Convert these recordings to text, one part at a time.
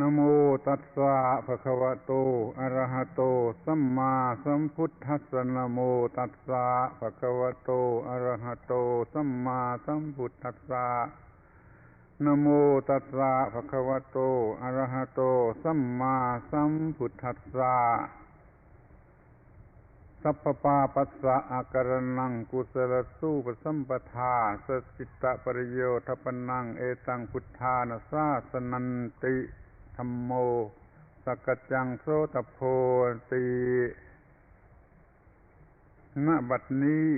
นโมตัสสะภะคะวะโต อะระหะโต สัมมาสัมพุทธัสสะนโมตัสสะภะคะวะโต อะระหะโต สัมมาสัมพุทธัสสะนโมตัสสะภะคะวะโต อะระหะโต สัมมาสัมพุทธัสสะสัพพปาปัสสะอาการนังกุศลสู้ปสัมปทาสสิตะปริโยทปนังเอตังพุทธานาสาสนันติ ธรรมโม สกจังโสตโพติณบัดนี้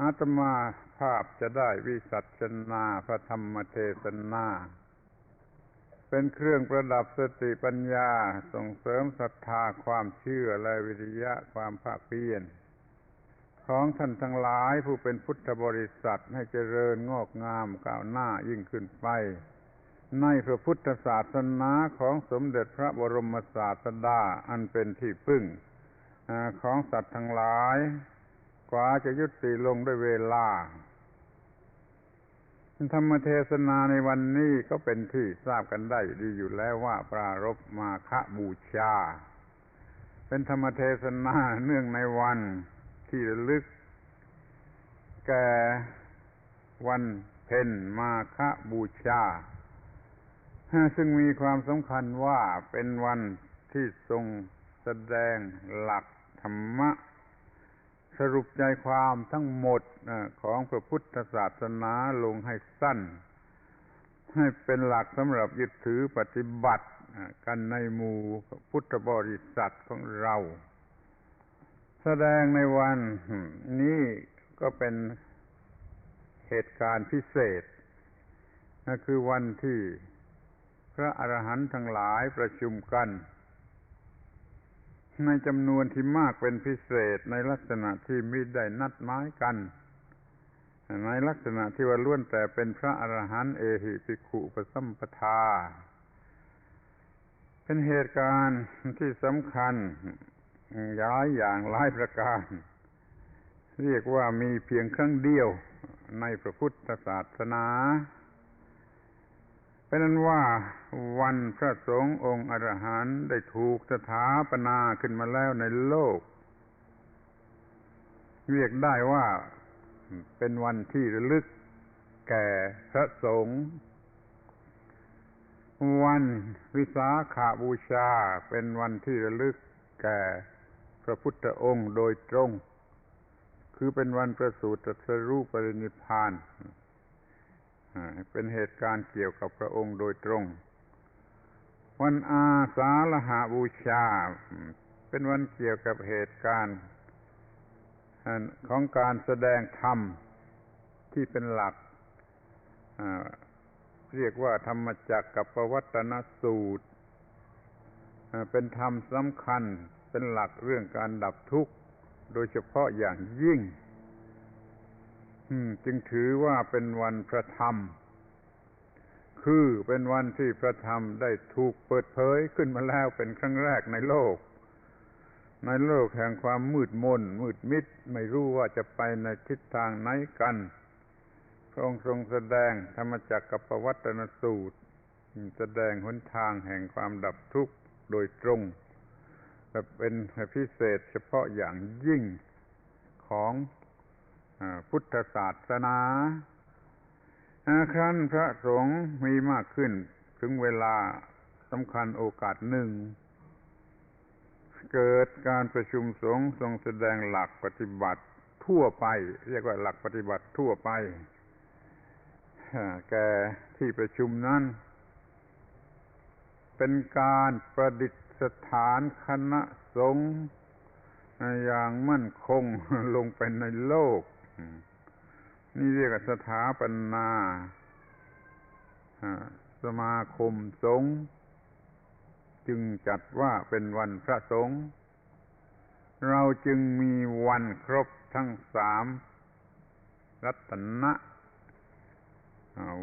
อาตมาภาพจะได้วิสัชนาพระธรรมเทศนา เป็นเครื่องประดับสติปัญญาส่งเสริมศรัทธาความเชื่อและวิริยะความภาคเพียรของท่านทั้งหลายผู้เป็นพุทธบริษัทให้เจริญงอกงามก้าวหน้ายิ่งขึ้นไป ในพระพุทธศาสนาของสมเด็จพระบรมศาสดาอันเป็นที่พึ่งของสัตว์ทั้งหลาย กว่าจะยุติลงด้วยเวลา ธรรมเทศนาในวันนี้ก็เป็นที่ทราบกันได้ดีอยู่แล้วว่าปรารบมาคบูชา เป็นธรรมเทศนาเนื่องในวันที่ระลึก แก่วันเพ็ญมาคบูชา ซึ่งมีความสำคัญว่าเป็นวันที่ทรงแสดงหลักธรรมะ สรุปใจความทั้งหมดของพระพุทธศาสนาลงให้สั้น ให้เป็นหลักสำหรับยึดถือปฏิบัติกันในหมู่พุทธบริษัทของเรา แสดงในวันนี้ก็เป็นเหตุการณ์พิเศษนั่นคือวันที่ พระอรหันต์ทั้งหลายประชุมกัน ในจำนวนที่มากเป็นพิเศษในลักษณะที่มิได้นัดหมายกันในลักษณะที่ว่าล้วนแต่เป็นพระอรหันต์เอหิปิขุปสัมปทา เป็นเหตุการณ์ที่สำคัญย้ายอย่างหลายประการ เรียกว่ามีเพียงครั้งเดียวในพระพุทธศาสนา เป็นนั้นว่าวันพระสงฆ์องค์อรหันต์ได้ถูกสถาปนาขึ้นมาแล้วในโลก เรียกได้ว่าเป็นวันที่ระลึกแก่พระสงฆ์วันวิสาขาบูชาเป็นวันที่ระลึกแก่พระพุทธองค์โดยตรง คือเป็นวันประสูติตรัสรู้ปรินิพพาน เป็นเหตุการณ์เกี่ยวกับพระองค์โดยตรง วันอาสาฬหาบูชา เป็นวันเกี่ยวกับเหตุการณ์ของการแสดงธรรมที่เป็นหลักเรียกว่าธรรมจักกับประวัตนสูตร เป็นธรรมสำคัญเป็นหลักเรื่องการดับทุกข์ โดยเฉพาะอย่างยิ่ง จึงถือว่าเป็นวันพระธรรม คือเป็นวันที่พระธรรมได้ถูกเปิดเผยขึ้นมาแล้วเป็นครั้งแรกในโลก ในโลกแห่งความมืดมน มืดมิด ไม่รู้ว่าจะไปในทิศทางไหนกัน พระองค์ทรงแสดงธรรมจักรกับปวัตนสูตร แสดงหนทางแห่งความดับทุกข์โดยตรงและเป็นพิเศษเฉพาะอย่างยิ่งของ พุทธศาสนาครั้นพระสงฆ์มีมากขึ้นถึงเวลาสำคัญโอกาสหนึ่ง เกิดการประชุมสงฆ์ทรงแสดงหลักปฏิบัติทั่วไป เรียกว่าหลักปฏิบัติทั่วไปแก่ที่ประชุมนั้น เป็นการประดิษฐานคณะสงฆ์อย่างมั่นคงลงไปในโลก นี่เรียกสถาปนาสมาคมสงฆ์จึงจัดว่าเป็นวันพระสงฆ์เราจึงมีวันครบทั้งสามรัตนะ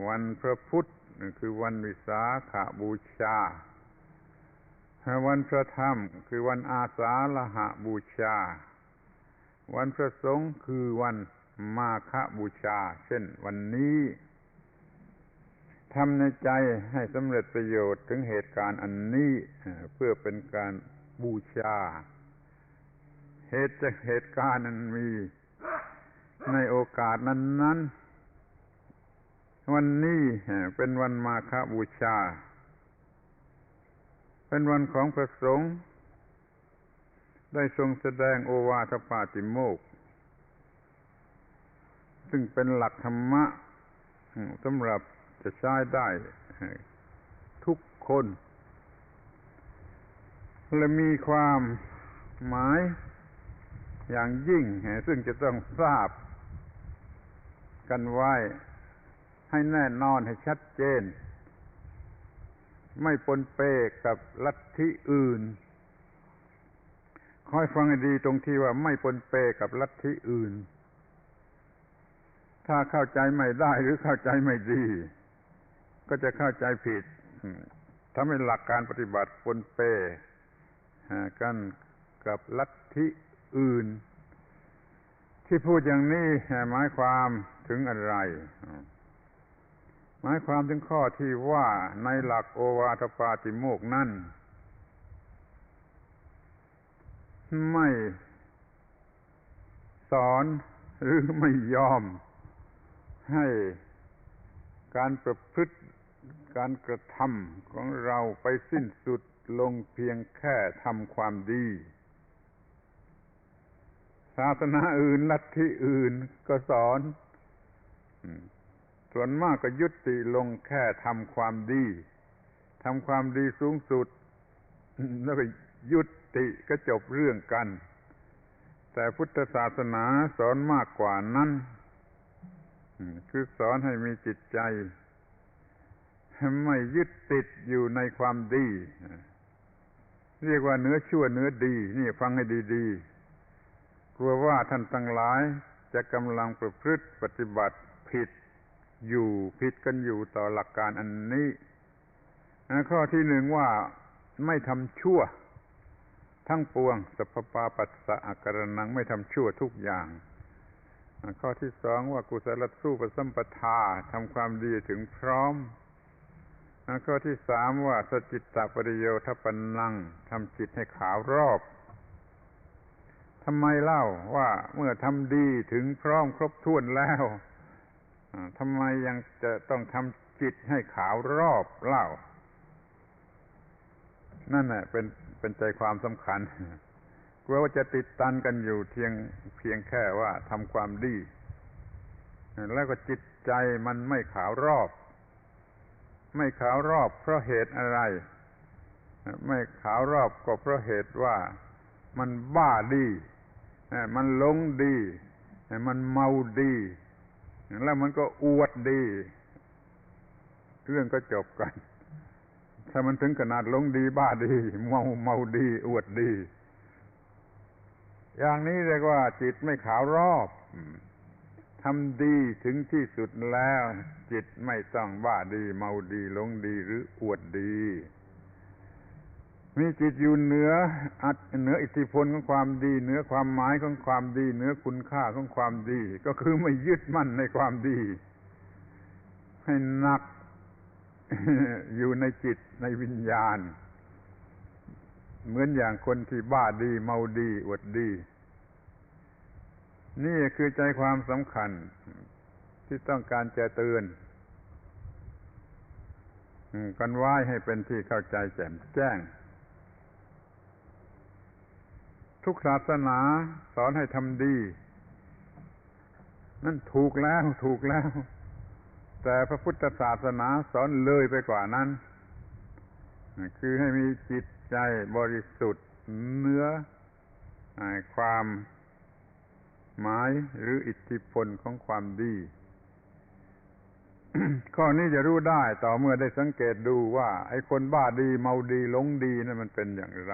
วันพระพุทธคือวันวิสาขาบูชา วันพระธรรมคือวันอาสาฬหะบูชา วันพระสงฆ์คือวัน มาฆบูชา เช่นวันนี้ทำในใจให้สำเร็จประโยชน์ถึงเหตุการณ์อันนี้เพื่อเป็นการบูชา เหตุจากเหตุการณ์นั้นมีในโอกาสนั้นนั้นวันนี้เป็นวันมาฆบูชา เป็นวันของพระสงฆ์ได้ทรงแสดงโอวาทปาติโมก ซึ่งเป็นหลักธรรมะสำหรับจะใช้ได้ทุกคน และมีความหมายอย่างยิ่ง ซึ่งจะต้องทราบกันไว้ ให้แน่นอนให้ชัดเจน ไม่ปนเปกับลัทธิอื่น คอยฟังให้ดีตรงที่ว่าไม่ปนเปกับลัทธิอื่น ถ้าเข้าใจไม่ได้หรือเข้าใจไม่ดี ก็จะเข้าใจผิดทำให้หลักการปฏิบัติปนเปกันกับลัทธิอื่น ที่พูดอย่างนี้หมายความถึงอะไร หมายความถึงข้อที่ว่าในหลักโอวาทปาติโมกนั่นไม่สอนหรือไม่ยอม ให้การประพฤติการกระทำของเราไปสิ้นสุดลงเพียงแค่ทำความดี ศาสนาอื่น ลัทธิอื่นก็สอน ส่วนมากก็ยุติลงแค่ทำความดีทำความดีสูงสุด แล้วก็ยุติก็จบเรื่องกัน แต่พุทธศาสนาสอนมากกว่านั้น คือสอนให้มีจิตใจ ไม่ยึดติดอยู่ในความดี เรียกว่าเนื้อชั่วเนื้อดี นี่ฟังให้ดีๆ กลัวว่าท่านตั้งหลายจะกำลังประพฤติปฏิบัติผิดอยู่ผิดกันอยู่ต่อหลักการอันนี้ ข้อที่หนึ่งว่าไม่ทำชั่ว ทั้งปวงสัพปาปัสสะอาการนังไม่ทำชั่วทุกอย่าง ข้อที่สองว่ากุศลสู้ประสัมปทาทำความดีถึงพร้อม ข้อที่สามว่าสจิตตปริโยทปันนังทำจิตให้ขาวรอบทำไมเล่าว่าเมื่อทำดีถึงพร้อมครบถ้วนแล้วทำไมยังจะต้องทำจิตให้ขาวรอบเล่า นั่นแหละเป็นเป็นใจความสำคัญ ลัวว่าจะติดตันกันอยู่เพียงเพียงแค่ว่าทำความดี แล้วก็จิตใจมันไม่ขาวรอบ ไม่ขาวรอบเพราะเหตุอะไร ไม่ขาวรอบก็เพราะเหตุว่ามันบ้าดี มันหลงดี มันเมาดี แล้วมันก็อวดดี เรื่องก็จบกัน ถ้ามันถึงขนาดหลงดีบ้าดี เมาเมาดี อวดดี อย่างนี้เรียกว่าจิตไม่ขาวรอบทำดีถึงที่สุดแล้ว จิตไม่ต้องบ้าดีเมาดีหลงดีหรืออวดดี มีจิตอยู่เหนืออัดเหนืออิทธิพลของความดี เหนือความหมายของความดี เหนือคุณค่าของความดี ก็คือไม่ยึดมั่นในความดี ให้หนักอยู่ในจิตในวิญญาณ เหมือนอย่างคนที่บ้าดีเมาดีอวดดี นี่คือใจความสำคัญที่ต้องการจะเตือนกันไว้ให้เป็นที่เข้าใจแจ่มแจ้ง ทุกศาสนาสอนให้ทำดี นั่นถูกแล้วถูกแล้ว แต่พระพุทธศาสนาสอนเลยไปกว่านั้น คือให้มีจิต ใจบริสุทธิ์เนื้อความหมายหรืออิทธิพลของความดี ข้อนี้จะรู้ได้ต่อเมื่อได้สังเกตดูว่า ไอ้คนบ้าดีเมาดีหลงดีนั่นมันเป็นอย่างไร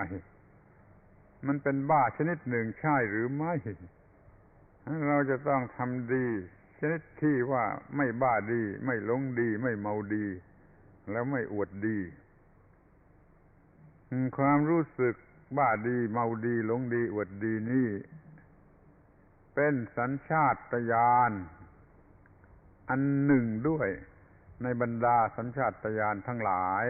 มันเป็นบ้าชนิดหนึ่งใช่หรือไม่ เราจะต้องทำดี ชนิดที่ว่าไม่บ้าดี ไม่หลงดี ไม่เมาดี แล้วไม่อวดดี ความรู้สึกบ้าดีเมาดีหลงดีอวดดีนี่ เป็นสัญชาตญาณอันหนึ่งด้วยในบรรดาสัญชาตญาณทั้งหลาย